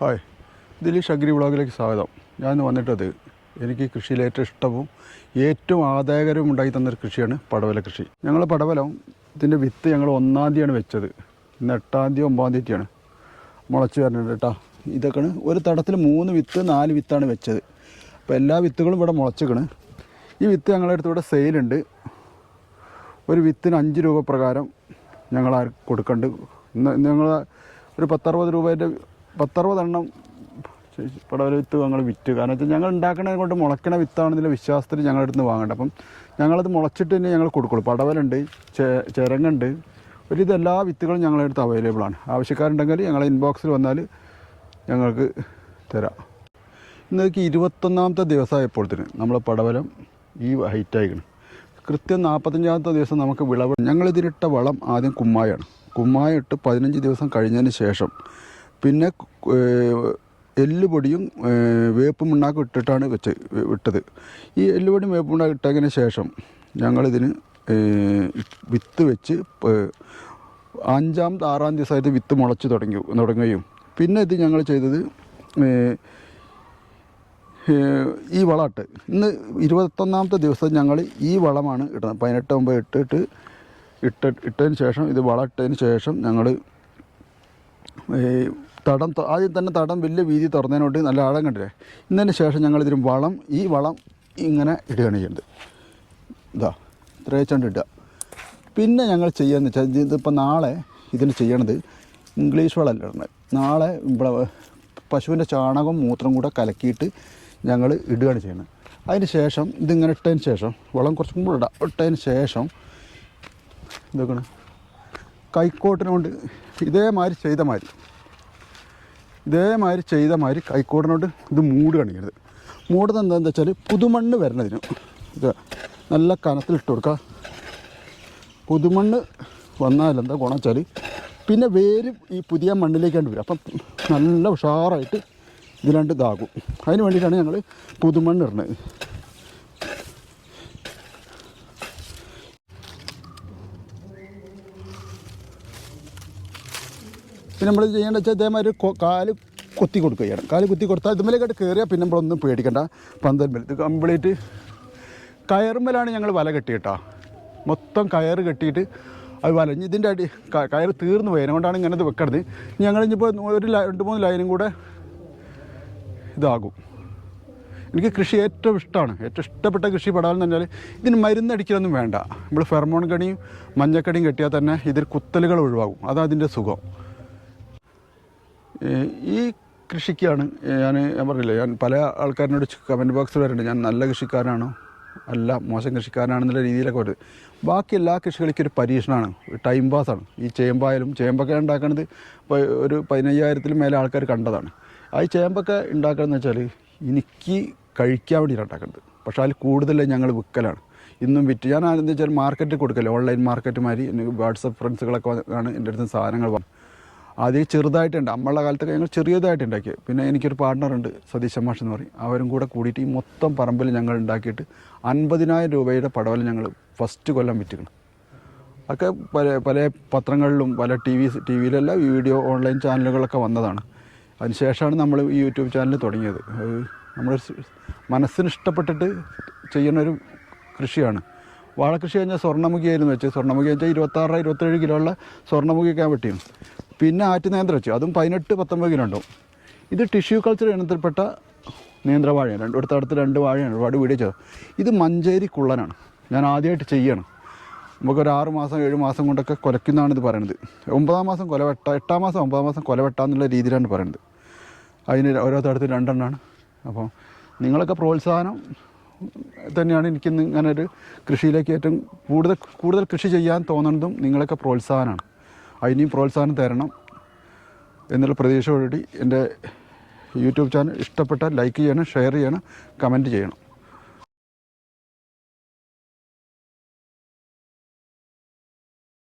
Hi. Dileesh agri വ്ളോഗിലേക്ക് സ്വാഗതം. ഞാൻ വന്നിട്ടത് എനിക്ക് കൃഷിയിൽ ഏറ്റവും ഇഷ്ടവും ഏറ്റവും ആദായകരവും ഉണ്ടായി തന്നൊരു കൃഷിയാണ് പടവല കൃഷി. ഞങ്ങൾ പടവലം ഇതിന്റെ വിത്ത് ഞങ്ങൾ ഒന്നാം തീയതിയാണ് വെച്ചത്. ഇന്ന് എട്ടാം തീയതി ഒമ്പതാം തീയതിയാണ്. മുളച്ച് വരുന്നുണ്ട് കേട്ടോ. ഇതൊക്കെയാണ് ഒരു തടത്തിൽ മൂന്ന് വിത്ത് നാല് വിത്താണ് വെച്ചത്. അപ്പോൾ എല്ലാ വിത്തുകളും ഇവിടെ മുളച്ചിക്കണ്. ഈ വിത്ത് ഞങ്ങളുടെ അടുത്ത് ഇവിടെ സെയിലുണ്ട്. ഒരു വിത്തിന് അഞ്ച് രൂപ പ്രകാരം ഞങ്ങൾ ഇന്ന് ഞങ്ങൾ ഒരു പത്തറുപത് രൂപേന്റെ പത്തറുപത് പടവൽ വിത്ത് ഞങ്ങൾ വിറ്റ്. കാരണം വെച്ചാൽ ഞങ്ങൾ ഉണ്ടാക്കണത് കൊണ്ട് മുളക്കണ വിത്താണെന്നുള്ള വിശ്വാസത്തിൽ ഞങ്ങളുടെ അടുത്ത് വാങ്ങണ്ട അപ്പം ഞങ്ങളത് മുളച്ചിട്ട് തന്നെ ഞങ്ങൾ കൊടുക്കുള്ളൂ. പടവലുണ്ട് ചിരങ്ങുണ്ട്. ഒരു ഇതെല്ലാ വിത്തുകളും ഞങ്ങളുടെ അടുത്ത് അവൈലബിൾ ആണ്. ആവശ്യക്കാരുണ്ടെങ്കിൽ ഞങ്ങളെ ഇൻബോക്സിൽ വന്നാൽ ഞങ്ങൾക്ക് തരാം. ഇന്നേക്ക് ഇരുപത്തൊന്നാമത്തെ ദിവസമായപ്പോഴത്തേന് നമ്മൾ പടവലം ഈ ഹൈറ്റ് ആയിക്കണം കൃത്യം നാൽപ്പത്തഞ്ചാമത്തെ ദിവസം നമുക്ക് വിളവ്. ഞങ്ങളിതിനിട്ട വളം ആദ്യം കുമ്മായാണ്. കുമ്മായ ഇട്ട് പതിനഞ്ച് ദിവസം കഴിഞ്ഞതിന് ശേഷം പിന്നെ എല്ലുപൊടിയും വേപ്പ് മുണ്ണാക്കും ഇട്ടിട്ടാണ് വെച്ച് ഇട്ടത് ഈ എല്ലുപൊടിയും വേപ്പ് മുണ്ണാക്കും ഇട്ടതിന് ശേഷം ഞങ്ങളിതിന് വിത്ത് വെച്ച് അഞ്ചാമത്തെ ആറാം ദിവസമായിട്ട് വിത്ത് മുളച്ച് തുടങ്ങി തുടങ്ങുകയും. പിന്നെ ഇത് ഞങ്ങൾ ചെയ്തത് ഈ വളമിട്ട് ഇന്ന് ഇരുപത്തൊന്നാമത്തെ ദിവസം ഞങ്ങൾ ഈ വളമാണ് ഇടുന്നത്. പതിനെട്ട് ഒമ്പത് ഇട്ടിട്ട് ഇട്ട് ഇട്ടതിന് ശേഷം ഇത് വളം ഇട്ടതിന് ശേഷം ഞങ്ങൾ തടം ആദ്യം തന്നെ തടം വലിയ വീതി തുറന്നതിനോട്ട് നല്ല ആഴം കണ്ടില്ലേ? ഇന്നതിന് ശേഷം ഞങ്ങൾ ഇതിന് വളം ഈ വളം ഇങ്ങനെ ഇടുകയാണ് ചെയ്യുന്നത് ഇതാ ഇത്രയച്ചണ്ട് ഇടുക. പിന്നെ ഞങ്ങൾ ചെയ്യാന്ന് വെച്ചാൽ ഇതിപ്പോൾ നാളെ ഇതിന് ചെയ്യണത് ഇംഗ്ലീഷ് വളമല്ല നാളെ ഇവിടെ പശുവിന്റെ ചാണകവും മൂത്രം കൂടെ കലക്കിയിട്ട് ഞങ്ങൾ ഇടുകയാണ് ചെയ്യുന്നത് അതിന് ശേഷം ഇതിങ്ങനെ ഇട്ടതിന് ശേഷം വളം കുറച്ചും കൂടെ ഇടാം. ഇട്ടതിന് ശേഷം ഇതൊക്കെയാണ്. കൈക്കോട്ടിനോണ്ട് ഇതേമാതിരി ചെയ്ത മാതിരി ഇതേമാതിരി ചെയ്ത മാതിരി കൈക്കോട്ടിനോട്ട് ഇത് മൂട് കാണിക്കരുത്. മൂടുന്നത് എന്താണെന്ന് വെച്ചാൽ പുതുമണ്ണ് വരണതിന്. ഇത് നല്ല കനത്തിലിട്ട് കൊടുക്കുക പുതുമണ്ണ് വന്നാൽ എന്താ ഗുണം വെച്ചാൽ പിന്നെ വേര് ഈ പുതിയ മണ്ണിലേക്കാണ്ട് വരും. അപ്പം നല്ല ഉഷാറായിട്ട് ഇതിലാണ്ട് ഇതാകും. അതിന് വേണ്ടിയിട്ടാണ് ഞങ്ങൾ പുതുമണ്ണ് ഇടുന്നത് പിന്നെ നമ്മൾ ചെയ്യേണ്ടത് വെച്ചാൽ ഇതേമാതിരി കാൽ കുത്തി കൊടുക്കുക ചെയ്യണം കാൽ കുത്തി കൊടുത്താൽ ഇതുമലേക്കായിട്ട് കയറിയാൽ പിന്നെ നമ്മളൊന്നും പേടിക്കണ്ട. പന്തൽമേൽ ഇത് കംപ്ലീറ്റ് കയറുമ്പലാണ് ഞങ്ങൾ വല കെട്ടിയിട്ടാ. മൊത്തം കയറ് കെട്ടിയിട്ട് അത് വലഞ്ഞ് ഇതിന്റെ അടി കയറ് തീർന്നു പോയി. അതുകൊണ്ടാണ് ഇങ്ങനെ ഇത് വെക്കണത്. ഞങ്ങൾ ഇനിയിപ്പോൾ ഒരു രണ്ട് മൂന്ന് ലൈനും കൂടെ ഇതാകും. എനിക്ക് കൃഷി ഏറ്റവും ഇഷ്ടമാണ് ഏറ്റവും ഇഷ്ടപ്പെട്ട കൃഷി പെടാമെന്ന് പറഞ്ഞാൽ ഇതിന് മരുന്നടിക്കലൊന്നും വേണ്ട. നമ്മൾ ഫെർമോൺ കണിയും മഞ്ഞക്കണിയും കെട്ടിയാൽ തന്നെ ഇതിൽ കുത്തലുകൾ ഒഴിവാകും. അതാണ് അതിന്റെ സുഖം. ഈ കൃഷിക്കാണ് ഞാൻ ഞാൻ പറഞ്ഞില്ലേ ഞാൻ പല ആൾക്കാരിനോട് കമന്റ് ബോക്സിൽ വരുന്നുണ്ട് ഞാൻ നല്ല കൃഷിക്കാരനാണോ? അല്ല മോശം കൃഷിക്കാരനാണെന്നുള്ള രീതിയിലൊക്കെ വരുന്നത് ബാക്കി എല്ലാ കൃഷികൾക്കും ഒരു പരീക്ഷണമാണ് ടൈം പാസ്സാണ് ഈ ചേമ്പായാലും ചേമ്പൊക്കെ ഉണ്ടാക്കുന്നത് ഒരു പതിനയ്യായിരത്തിൽ മേലെ ആൾക്കാർ കണ്ടതാണ്. ആ ചേമ്പൊക്കെ ഉണ്ടാക്കുകയെന്ന് വെച്ചാൽ എനിക്ക് കഴിക്കാൻ വേണ്ടിയിട്ടാണ് ഉണ്ടാക്കുന്നത് പക്ഷേ അതിൽ കൂടുതൽ ഞങ്ങൾ വിൽക്കലാണ് ഇന്നും വിറ്റ്. ഞാൻ എന്താ വെച്ചാൽ മാർക്കറ്റിൽ കൊടുക്കല്ലേ ഓൺലൈൻ മാർക്കറ്റ് മാതിരി വാട്സപ്പ് ഫ്രണ്ട്സുകളൊക്കെ ആണ് എന്റെ അടുത്ത് സാധനങ്ങൾ ആദ്യം ചെറുതായിട്ടുണ്ട്. നമ്മളുടെ കാലത്തൊക്കെ ഞങ്ങൾ ചെറിയതായിട്ട് ഉണ്ടാക്കിയത് പിന്നെ എനിക്കൊരു പാർട്ട്ണറുണ്ട് സതീശ് മാഷ് എന്ന് പറയും. അവരും കൂടെ കൂടിയിട്ട് ഈ മൊത്തം പറമ്പിൽ ഞങ്ങൾ ഉണ്ടാക്കിയിട്ട് അൻപതിനായിരം രൂപയുടെ പടവൽ ഞങ്ങൾ ഫസ്റ്റ് കൊല്ലം വിറ്റിക്കണം ഒക്കെ പല പല പത്രങ്ങളിലും പല ടി വി ടി വിയിലെല്ലാം വീഡിയോ ഓൺലൈൻ ചാനലുകളൊക്കെ വന്നതാണ്. അതിനുശേഷമാണ് നമ്മൾ ഈ യൂട്യൂബ് ചാനൽ തുടങ്ങിയത്. നമ്മുടെ മനസ്സിന് ഇഷ്ടപ്പെട്ടിട്ട് ചെയ്യുന്ന ഒരു കൃഷിയാണ്. വാഴക്കൃഷി കഴിഞ്ഞാൽ സ്വർണമുഖിയായിരുന്നു വെച്ചാൽ സ്വർണമുഖി വെച്ചാൽ ഇരുപത്താറ് ഇരുപത്തേഴ് കിലോ ഉള്ള സ്വർണമുഖിയൊക്കെ വെട്ടിയും പിന്നെ ആറ്റ് നേന്ത്ര വെച്ചു. അതും പതിനെട്ട് പത്തൊമ്പത് കിലോ ഉണ്ടാവും. ഇത് ടിഷ്യൂ കൾച്ചർ ഇനത്തിൽപ്പെട്ട നേന്ത്രവാഴയാണ് രണ്ട് അടുത്ത അടുത്ത് രണ്ട് വാഴയാണ്. ഒരുപാട് വീഡിയോ ചെയ്തത് ഇത് മഞ്ചേരി കുള്ളനാണ്. ഞാൻ ആദ്യമായിട്ട് ചെയ്യണം. നമുക്കൊരു ആറ് മാസം ഏഴ് മാസം കൊണ്ടൊക്കെ കുലയ്ക്കുന്നതാണ് ഇത് പറയുന്നത് ഒമ്പതാം മാസം കൊല വെട്ട എട്ടാം മാസം ഒമ്പതാം മാസം കൊല വെട്ടാന്നുള്ള രീതിയിലാണ് പറയുന്നത് അതിന് ഓരോ തടത്തിൽ രണ്ടെണ്ണമാണ് അപ്പോൾ നിങ്ങളൊക്കെ പ്രോത്സാഹനം തന്നെയാണ് എനിക്ക് ഇങ്ങനെ ഒരു കൃഷിയിലേക്ക് ഏറ്റവും കൂടുതൽ കൂടുതൽ കൃഷി ചെയ്യാൻ തോന്നുന്നതും നിങ്ങളൊക്കെ പ്രോത്സാഹനമാണ്. അതിനെയും പ്രോത്സാഹനം തരണം എന്നുള്ള പ്രതീക്ഷയോടുകൂടി എന്റെ യൂട്യൂബ് ചാനൽ ഇഷ്ടപ്പെട്ടാൽ ലൈക്ക് ചെയ്യണം ഷെയർ ചെയ്യണം കമന്റ് ചെയ്യണം.